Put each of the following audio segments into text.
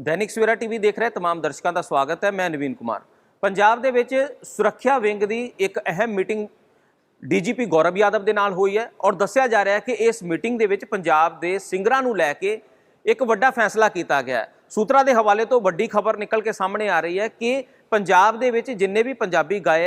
Dainik Savera TV ਦੇਖ ਰਹੇ तमाम ਦਰਸ਼ਕਾਂ ਦਾ ਸਵਾਗਤ ਹੈ ਮੈਂ ਨਵੀਨ ਕੁਮਾਰ ਪੰਜਾਬ ਦੇ ਵਿੱਚ ਸੁਰੱਖਿਆ ਵਿੰਗ ਦੀ ਇੱਕ ਅਹਿਮ ਮੀਟਿੰਗ ਡੀਜੀਪੀ ਗੌਰਵ ਯਾਦਵ ਦੇ ਨਾਲ ਹੋਈ ਹੈ ਔਰ ਦੱਸਿਆ ਜਾ ਰਿਹਾ ਹੈ ਕਿ ਇਸ ਮੀਟਿੰਗ ਦੇ ਵਿੱਚ ਪੰਜਾਬ ਦੇ ਸਿੰਗਰਾਂ ਨੂੰ ਲੈ ਕੇ ਇੱਕ ਵੱਡਾ ਫੈਸਲਾ ਕੀਤਾ ਗਿਆ ਹੈ ਸੂਤਰਾਂ ਦੇ ਹਵਾਲੇ ਤੋਂ ਵੱਡੀ ਖਬਰ ਨਿਕਲ ਕੇ ਸਾਹਮਣੇ ਆ ਰਹੀ ਹੈ ਕਿ ਪੰਜਾਬ ਦੇ ਵਿੱਚ ਜਿੰਨੇ ਵੀ ਪੰਜਾਬੀ ਗਾਏ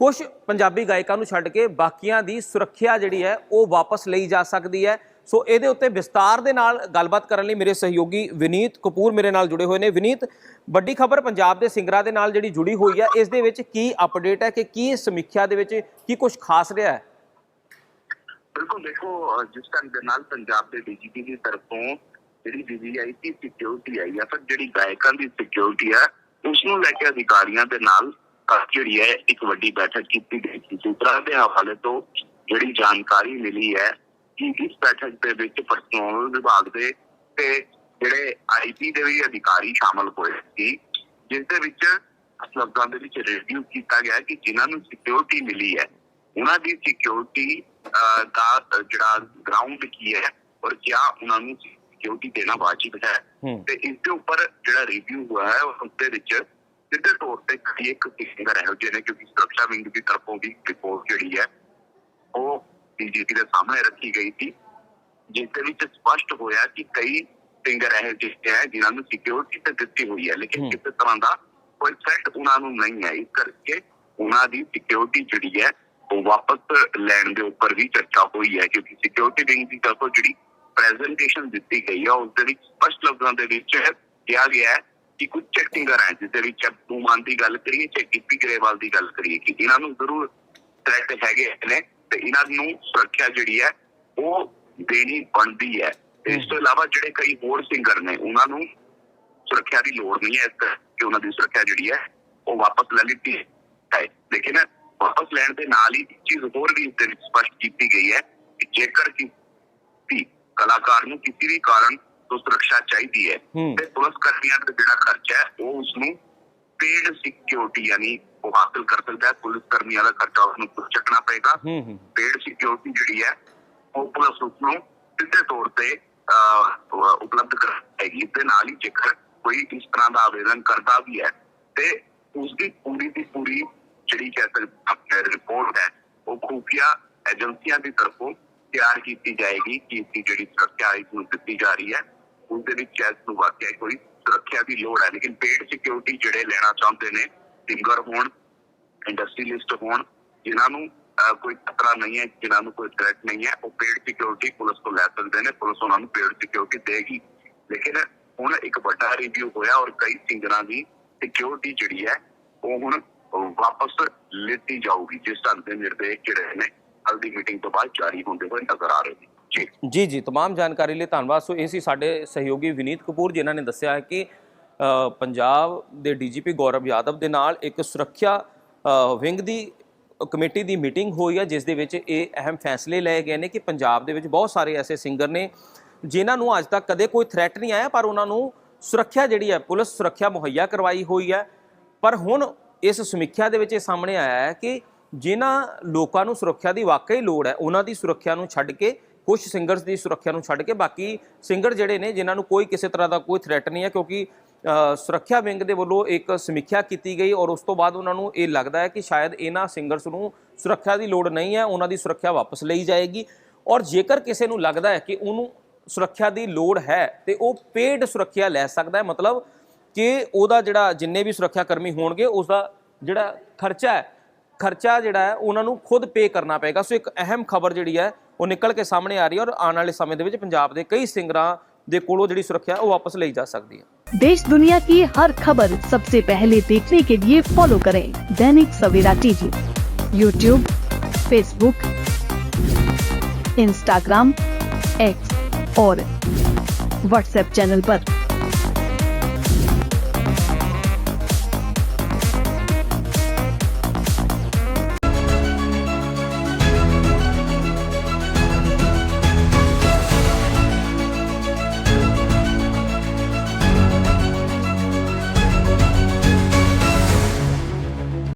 ਕੁਝ ਪੰਜਾਬੀ ਗਾਇਕਾਂ ਨੂੰ ਛੱਡ ਕੇ ਬਾਕੀਆਂ ਦੀ ਸੁਰੱਖਿਆ ਜਿਹੜੀ ਹੈ, ਉਹ ਵਾਪਸ ਲਈ ਜਾ ਸਕਦੀ ਹੈ। ਸੋ ਇਹਦੇ ਉੱਤੇ ਵਿਸਤਾਰ ਦੇ ਨਾਲ ਗੱਲਬਾਤ ਕਰਨ ਲਈ ਮੇਰੇ ਸਹਿਯੋਗੀ ਵਿਨੀਤ ਕਪੂਰ ਮੇਰੇ ਨਾਲ ਜੁੜੇ ਹੋਏ ਨੇ। ਵਿਨੀਤ, ਵੱਡੀ ਖਬਰ ਪੰਜਾਬ ਦੇ ਸਿੰਗਰਾਂ ਦੇ ਨਾਲ ਜਿਹੜੀ ਜੁੜੀ ਹੋਈ ਹੈ, ਇਸ ਦੇ ਵਿੱਚ ਕੀ ਅਪਡੇਟ ਹੈ ਕਿ ਕੀ ਸਮੀਖਿਆ ਦੇ ਵਿੱਚ ਕੀ ਕੁਝ ਖਾਸ ਰਿਹਾ ਹੈ? ਬਿਲਕੁਲ ਦੇਖੋ, ਜਿਸ ਢੰਗ ਦੇ ਨਾਲ ਪੰਜਾਬ ਦੇ ਡੀਜੀਪੀ ਦੀ ਤਰਫੋਂ ਜਿਹੜੀ ਵੀਵੀਆਈਪੀ ਸਿਕਿਉਰਿਟੀ ਆਈ ਆ ਫਿਰ ਜਿਹੜੀ ਗਾਇਕਾਂ ਦੀ ਸਿਕਿਉਰਿਟੀ ਆ ਉਸ ਨੂੰ ਲੈ ਕੇ ਅਧਿਕਾਰੀਆਂ ਦੇ ਨਾਲ ਜਿਹੜੀ ਹੈ ਇੱਕ ਵੱਡੀ ਬੈਠਕ ਕੀਤੀ ਗਈ ਸੀ ਸੂਤਰਾਂ ਦੇ ਹਵਾਲੇ ਤੋਂ ਜਿਹੜੀ ਜਾਣਕਾਰੀ ਮਿਲੀ ਹੈ ਕਿ ਇਸ ਬੈਠਕ ਦੇ ਵਿੱਚ ਪਰਸਨਲ ਵਿਭਾਗ ਦੇ ਤੇ ਜਿਹੜੇ ਆਈਪੀ ਦੇ ਵੀ ਅਧਿਕਾਰੀ ਸ਼ਾਮਲ ਹੋਏ ਸੀ ਜਿਸ ਦੇ ਵਿੱਚ ਅਸਲਗਾਂ ਦੇ ਵਿੱਚ ਰਿਵਿਊ ਕੀਤਾ ਗਿਆ ਕਿ ਜਿਨ੍ਹਾਂ ਨੂੰ ਸਿਕਿਉਰਿਟੀ ਮਿਲੀ ਹੈ ਉਹਨਾਂ ਦੀ ਸਿਕਿਉਰਿਟੀ ਦਾ ਜਿਹੜਾ ਗਰਾਊਂਡ ਕੀ ਹੈ ਔਰ ਕਿਆ ਉਹਨਾਂ ਨੂੰ ਸਿਕਿਉਰਿਟੀ ਦੇਣਾ ਵਾਜਿਬ ਹੂੰ। ਤੇ ਇਸ ਦੇ ਉੱਪਰ ਜਿਹੜਾ ਰਿਵਿਊ ਹੋਇਆ ਹੈ ਉਸ ਦੇ ਵਿੱਚ ਸਿੱਧੇ ਤੌਰ ਤੇ ਕਈ ਇੱਕ ਫਿੰਗਰ ਹੈ ਜਿਹਨੇ ਕਿਉਂਕਿ ਸੁਰੱਖਿਆ ਵਿੰਗ ਦੀ ਤਰਫੋਂ ਵੀ ਰਿਪੋਰਟ ਜਿਹੜੀ ਹੈ ਉਹ ਡੀਜੀਪੀ ਦੇ ਸਾਹਮਣੇ ਰੱਖੀ ਗਈ ਸੀ ਜਿਸ ਦੇ ਵਿੱਚ ਸਪਸ਼ਟ ਹੋਇਆ ਕਿ ਕਈ ਫਿੰਗਰ ਇਹ ਜਿਹੇ ਹੈ ਜਿਨ੍ਹਾਂ ਨੂੰ ਸਿਕਿਉਰਿਟੀ ਤੇ ਦਿੱਤੀ ਹੋਈ ਹੈ ਲੇਕਿਨ। ਕਿਸੇ ਤਰ੍ਹਾਂ ਦਾ ਕੋਈ ਥ੍ਰੈਟ ਉਹਨਾਂ ਨੂੰ ਨਹੀਂ ਹੈ ਇਸ ਕਰਕੇ ਉਹਨਾਂ ਦੀ ਸਿਕਿਉਰਿਟੀ ਜਿਹੜੀ ਹੈ ਉਹ ਵਾਪਸ ਲੈਣ ਦੇ ਉੱਪਰ ਵੀ ਚਰਚਾ ਹੋਈ ਹੈ ਕਿਉਂਕਿ ਸਿਕਿਉਰਿਟੀ ਵਿੰਗ ਦੀ ਤਰਫੋਂ ਜਿਹੜੀ ਪ੍ਰੈਜ਼ੈਂਟੇਸ਼ਨ ਦਿੱਤੀ ਗਈ ਹੈ ਉਸ ਦੇ ਵਿੱਚ ਸਪਸ਼ਟ ਲਫ਼ਜ਼ਾਂ ਦੇ ਵਿੱਚ ਕਿਹਾ ਗਿਆ ਹੈ ਕਿ ਕੁਝ ਚੈਕਿੰਗਰ ਹੈ ਜਿਸ ਦੇ ਵਿੱਚ ਤੂੰ ਮਾਨ ਦੀ ਗੱਲ ਕਰੀਏ ਚਾਹੇ ਗਿੱਪੀ ਗਰੇਵਾਲ ਦੀ ਗੱਲ ਕਰੀਏ ਕਿ ਇਹਨਾਂ ਨੂੰ ਜ਼ਰੂਰ ਥ੍ਰੈਟ ਹੈਗੇ ਨੇ ਤੇ ਇਹਨਾਂ ਨੂੰ ਸੁਰੱਖਿਆ ਜਿਹੜੀ ਹੈ ਉਹ ਦੇਣੀ ਬਣਦੀ ਹੈ। ਤੇ ਇਸ ਤੋਂ ਇਲਾਵਾ ਜਿਹੜੇ ਕਈ ਹੋਰ ਸਿੰਗਰ ਨੇ ਉਹਨਾਂ ਨੂੰ ਸੁਰੱਖਿਆ ਦੀ ਲੋੜ ਨਹੀਂ ਹੈ ਇਸ ਕਰਕੇ ਉਹਨਾਂ ਦੀ ਸੁਰੱਖਿਆ ਜਿਹੜੀ ਹੈ ਉਹ ਵਾਪਸ ਲੈ ਲਿੱਤੀ ਹੈ। ਲੇਕਿਨ ਵਾਪਸ ਲੈਣ ਦੇ ਨਾਲ ਹੀ ਇੱਕ ਚੀਜ਼ ਹੋਰ ਵੀ ਸਪਸ਼ਟ ਕੀਤੀ ਗਈ ਹੈ ਕਿ ਜੇਕਰ ਕਿਸੇ ਕਲਾਕਾਰ ਨੂੰ ਕਿਸੇ ਵੀ ਕਾਰਨ ਤੋਂ ਸੁਰੱਖਿਆ ਚਾਹੀਦੀ ਹੈ। ਤੇ ਪੁਲਿਸ ਕਰਮੀਆਂ ਦਾ ਜਿਹੜਾ ਖਰਚਾ ਹੈ ਉਹ ਉਸ ਨੂੰ ਪੇਡ ਸਿਕਿਉਰਿਟੀ ਯਾਨੀ ਉਹ ਹਾਸਲ ਕਰ ਸਕਦਾ ਹੈ। ਪੁਲਿਸ ਕਰਮੀਆਂ ਦਾ ਖਰਚਾ ਉਸ ਨੂੰ ਚੱਕਣਾ ਪਏਗਾ। ਪੇਡ ਸਿਕਿਉਰਿਟੀ ਜਿਹੜੀ ਹੈ ਉਹ ਪੁਲਿਸ ਉਸ ਨੂੰ ਸਿੱਧੇ ਤੌਰ ਤੇ ਉਪਲਬਧ ਕਰਾਏਗੀ ਤੇ ਨਾਲ ਹੀ ਜੇਕਰ ਕੋਈ ਇਸ ਤਰ੍ਹਾਂ ਦਾ ਆਵੇਦਨ ਕਰਦਾ ਵੀ ਹੈ ਤੇ ਉਸ ਦੀ ਪੂਰੀ ਦੀ ਪੂਰੀ ਜਿਹੜੀ ਕਹਿ ਸਕਦੇ ਰਿਪੋਰਟ ਹੈ ਉਹ ਖੂਫੀਆ ਏਜੰਸੀਆਂ ਦੀ ਤਰਫੋਂ ਤਿਆਰ ਕੀਤੀ ਜਾਏਗੀ ਕਿ ਇਸ ਦੀ ਜਿਹੜੀ ਸੁਰੱਖਿਆ ਇਸ ਨੂੰ ਦਿੱਤੀ ਜਾ ਰਹੀ ਹੈ। ਉਸ ਵਿੱਚ ਇਸ ਨੂੰ ਵਾਕਿਆ ਕੋਈ ਸੁਰੱਖਿਆ ਦੀ ਲੋੜ ਹੈ, ਲੇਕਿਨ ਪੇਡ ਸਿਕਿਉਰਿਟੀ ਜਿਹੜੇ ਲੈਣਾ ਚਾਹੁੰਦੇ ਨੇ ਸਿੰਗਰ ਹੋਣ ਇੰਡਸਟਰੀਲਿਸਟ ਹੋਣ, ਜਿਨ੍ਹਾਂ ਨੂੰ ਕੋਈ ਖਤਰਾ ਨਹੀਂ ਹੈ, ਜਿਨ੍ਹਾਂ ਨੂੰ ਕੋਈ ਥ੍ਰੈਟ ਨਹੀਂ ਹੈ, ਉਹ ਪੇਡ ਸਿਕਿਉਰਿਟੀ ਪੁਲਿਸ ਤੋਂ ਲੈ ਸਕਦੇ ਨੇ, ਪੁਲਿਸ ਉਹਨਾਂ ਨੂੰ ਪੇਡ ਸਿਕਿਉਰਿਟੀ ਦੇਗੀ। ਲੇਕਿਨ ਹੁਣ ਇੱਕ ਵੱਡਾ ਰਿਵਿਊ ਹੋਇਆ ਔਰ ਕਈ ਸਿੰਗਰਾਂ ਦੀ ਸਿਕਿਉਰਿਟੀ ਜਿਹੜੀ ਹੈ, ਉਹ ਹੁਣ ਵਾਪਸ ਲਿੱਤੀ ਜਾਊਗੀ, ਜਿਸ ਢੰਗ ਦੇ ਨਿਰਦੇਸ਼ ਜਿਹੜੇ ਨੇ ਹਲਦੀ ਮੀਟਿੰਗ ਤੋਂ ਬਾਅਦ ਜਾਰੀ ਹੁੰਦੇ ਹੋਏ ਨਜ਼ਰ ਆ ਰਹੇ ਨੇ। ਜੀ ਜੀ ਜੀ तमाम ਜਾਣਕਾਰੀ ਲਈ ਧੰਨਵਾਦ ਸੋ ਇਹ ਸੀ ਸਾਡੇ ਸਹਿਯੋਗੀ ਵਿਨੀਤ ਕਪੂਰ ਜਿਨ੍ਹਾਂ ਨੇ ਦੱਸਿਆ ਹੈ ਕਿ ਅ, ਪੰਜਾਬ ਦੇ ਡੀਜੀਪੀ ਗੌਰਵ ਯਾਦਵ ਦੇ ਨਾਲ ਇੱਕ ਸੁਰੱਖਿਆ ਅ, ਵਿੰਗ ਦੀ ਕਮੇਟੀ ਦੀ ਮੀਟਿੰਗ ਹੋਈ ਹੈ ਜਿਸ ਦੇ ਵਿੱਚ ਇਹ ਅਹਿਮ ਫੈਸਲੇ ਲਏ ਗਏ ਨੇ ਕਿ ਪੰਜਾਬ ਦੇ ਵਿੱਚ ਬਹੁਤ ਸਾਰੇ ਐਸੇ ਸਿੰਗਰ ਨੇ ਜਿਨ੍ਹਾਂ ਨੂੰ ਅੱਜ ਤੱਕ ਕਦੇ ਕੋਈ ਥ੍ਰੈਟ ਨਹੀਂ ਆਇਆ ਪਰ ਉਹਨਾਂ ਨੂੰ ਸੁਰੱਖਿਆ ਜਿਹੜੀ ਹੈ ਪੁਲਿਸ ਸੁਰੱਖਿਆ ਮੁਹੱਈਆ ਕਰਵਾਈ ਹੋਈ ਹੈ ਪਰ ਹੁਣ ਇਸ ਸਮੀਖਿਆ ਦੇ ਵਿੱਚ ਇਹ ਸਾਹਮਣੇ ਆਇਆ ਹੈ ਕਿ ਜਿਨ੍ਹਾਂ ਲੋਕਾਂ ਨੂੰ ਸੁਰੱਖਿਆ ਦੀ ਵਾਕਈ ਲੋੜ ਹੈ ਉਹਨਾਂ ਦੀ ਸੁਰੱਖਿਆ ਨੂੰ ਛੱਡ ਕੇ ਕੁਝ ਸਿੰਗਰਸ ਦੀ ਸੁਰੱਖਿਆ ਨੂੰ ਛੱਡ ਕੇ ਬਾਕੀ ਸਿੰਗਰ ਜਿਹੜੇ ਨੇ, ਜਿਨ੍ਹਾਂ ਨੂੰ ਕੋਈ ਕਿਸੇ ਤਰ੍ਹਾਂ ਦਾ ਕੋਈ ਥ੍ਰੈਟ ਨਹੀਂ ਹੈ, ਕਿਉਂਕਿ ਸੁਰੱਖਿਆ ਵਿੰਗ ਦੇ ਵੱਲੋਂ ਇੱਕ ਸਮੀਖਿਆ ਕੀਤੀ ਗਈ ਔਰ ਉਸ ਤੋਂ ਬਾਅਦ ਉਹਨਾਂ ਨੂੰ ਇਹ ਲੱਗਦਾ ਹੈ ਕਿ ਸ਼ਾਇਦ ਇਹਨਾਂ ਸਿੰਗਰਸ ਨੂੰ ਸੁਰੱਖਿਆ ਦੀ ਲੋੜ ਨਹੀਂ ਹੈ, ਉਹਨਾਂ ਦੀ ਸੁਰੱਖਿਆ ਵਾਪਸ ਲਈ ਜਾਏਗੀ ਔਰ ਜੇਕਰ ਕਿਸੇ ਨੂੰ ਲੱਗਦਾ ਹੈ ਕਿ ਉਹਨੂੰ ਸੁਰੱਖਿਆ ਦੀ ਲੋੜ ਹੈ ਤੇ ਉਹ ਪੇਡ ਸੁਰੱਖਿਆ ਲੈ ਸਕਦਾ ਹੈ, ਮਤਲਬ ਕਿ ਉਹਦਾ ਜਿਹੜਾ ਜਿੰਨੇ ਵੀ ਸੁਰੱਖਿਆ ਕਰਮੀ ਹੋਣਗੇ ਉਸ ਦਾ ਜਿਹੜਾ ਖਰਚਾ ਹੈ, ਖਰਚਾ ਜਿਹੜਾ ਹੈ, ਉਹਨਾਂ ਨੂੰ ਖੁਦ ਪੇ ਕਰਨਾ ਪਏਗਾ। ਸੋ ਇੱਕ ਅਹਿਮ ਖਬਰ ਜਿਹੜੀ ਹੈ ਉਹ ਨਿਕਲ ਕੇ ਸਾਹਮਣੇ ਆ ਰਹੀ ਹੈ ਔਰ ਆਉਣ ਵਾਲੇ ਸਮੇਂ ਦੇ ਵਿੱਚ ਪੰਜਾਬ ਦੇ ਕਈ ਸਿੰਗਰਾਂ ਦੇ ਕੋਲੋਂ ਜਿਹੜੀ ਸੁਰੱਖਿਆ ਉਹ ਵਾਪਸ ਲਈ ਜਾ ਸਕਦੀ ਹੈ देश दुनिया की हर खबर सबसे पहले देखने के लिए फॉलो करें Dainik Savera TV YouTube Facebook Instagram X और व्हाट्सएप चैनल पर।